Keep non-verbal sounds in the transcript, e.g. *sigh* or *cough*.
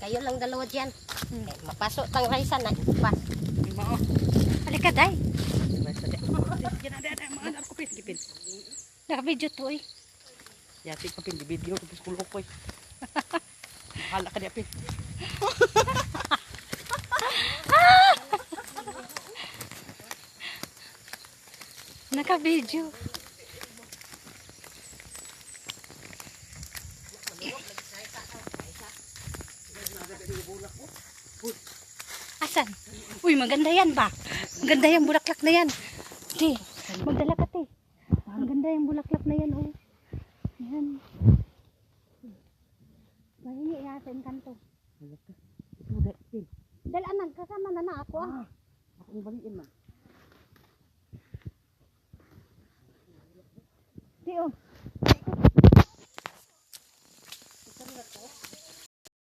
kayo lang dalawa dyan. Hmm. Eh, mapasok tang Raisa na ipas. Mao. Halika, day. Basta di. Yan ada ada mga anak ko pin kipin. Naka-video to eh. Yati ko pin video ko sa kulok ko. eh. Hala ka di pin. *laughs* bulaklak ko. Uy. Asan? Uy, maganda yan ba? Maganda yung bulaklak na yan. Di, magdala ka te. Maganda yung bulaklak na yan. Oh. Yan. Mahingi yasin kan to. Dahil anang kasama na na ako ah. ah ako yung baliin man. Di oh.